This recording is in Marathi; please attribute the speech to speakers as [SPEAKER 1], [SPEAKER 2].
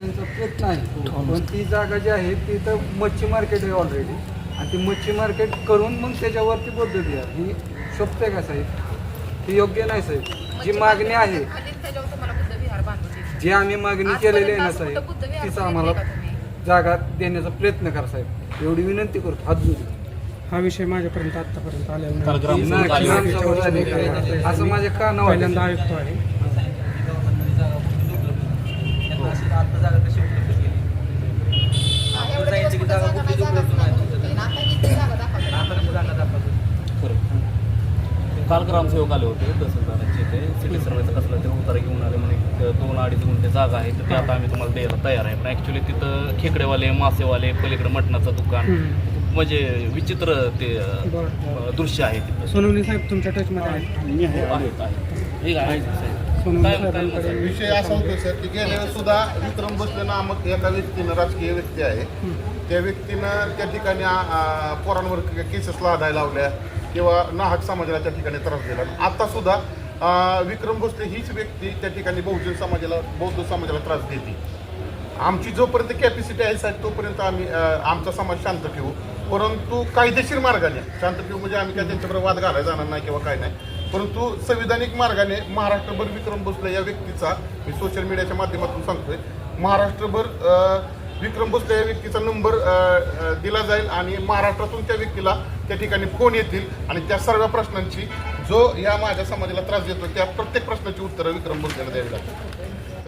[SPEAKER 1] त्यांचा प्रयत्न आहे पण ती जागा जी आहे ती तर मच्छी मार्केट आहे ऑलरेडी आणि ती मच्छी मार्केट करून मग त्याच्यावरती बौद्ध विहार ही शोभते का साहेब? ही योग्य नाही साहेब. जी मागणी आहे. जी आम्ही मागणी केलेली आहे ना साहेब तिचं आम्हाला
[SPEAKER 2] का?
[SPEAKER 1] जागा देण्याचा प्रयत्न करा साहेब. एवढी विनंती करतो. हात जोडून.
[SPEAKER 3] हा विषय माझ्यापर्यंत आतापर्यंत आलेला नाही.
[SPEAKER 1] ग्रामसभा झाली? असं माझ्या कानावर
[SPEAKER 3] पहिल्यांदा आयुक्त आहे
[SPEAKER 2] हा, एवढे दिवस कुठं जागा नाही, जागाच नाही म्हणत होते. आणि आता इथे जागा दाखवतात.
[SPEAKER 4] खरं. काल ग्रामसेवक आले होते तहसीलदारांचे ते सिटी सर्वेचा कसला ते उतारा घेऊन आले म्हणे दोन अडीच गुंठे जागा आहे तर ते आता आम्ही तुम्हाला द्यायला तयार आहे पण ॲक्च्युली तिथं खेकडेवाले मासेवाले पलीकडे मटणाचं दुकान. म्हणजे विचित्र ते. दृश्य आहे तिथं
[SPEAKER 3] सोनवणे साहेब तुमच्या टचमध्ये आहेत
[SPEAKER 4] आहेत, आहे, साहेब.
[SPEAKER 5] विषय असा होतो सर की गेल्या वेळेस सुद्धा विक्रम बसले नामक एका व्यक्तीनं राजकीय व्यक्ती आहे. त्या व्यक्तीनं त्या ठिकाणी पोरांवर केसेस लादायला लावल्या किंवा नाहक समाजाला त्या ठिकाणी त्रास दिला. आता सुद्धा विक्रम भोसले हीच व्यक्ती त्या ठिकाणी बहुजन समाजाला बौद्ध समाजाला त्रास देते. आमची जोपर्यंत कॅपॅसिटी आहे साहेब तोपर्यंत आम्ही आमचा समाज शांत ठेवू. परंतु कायदेशीर मार्गाने शांत ठेवू म्हणजे आम्ही काय त्यांच्याबरोबर वाद घालायला जाणार नाही किंवा काय नाही. परंतु संविधानिक मार्गाने महाराष्ट्रभर विक्रम भोसले या व्यक्तीचा मी सोशल मीडियाच्या माध्यमातून सांगतोय महाराष्ट्रभर विक्रम भोसले या व्यक्तीचा नंबर दिला जाईल आणि महाराष्ट्रातून त्या व्यक्तीला त्या ठिकाणी फोन येतील आणि त्या सर्व प्रश्नांची जो या माझ्या समाजाला त्रास देतो त्या प्रत्येक प्रश्नाची उत्तरं विक्रम भोसलेला द्यावी लागतात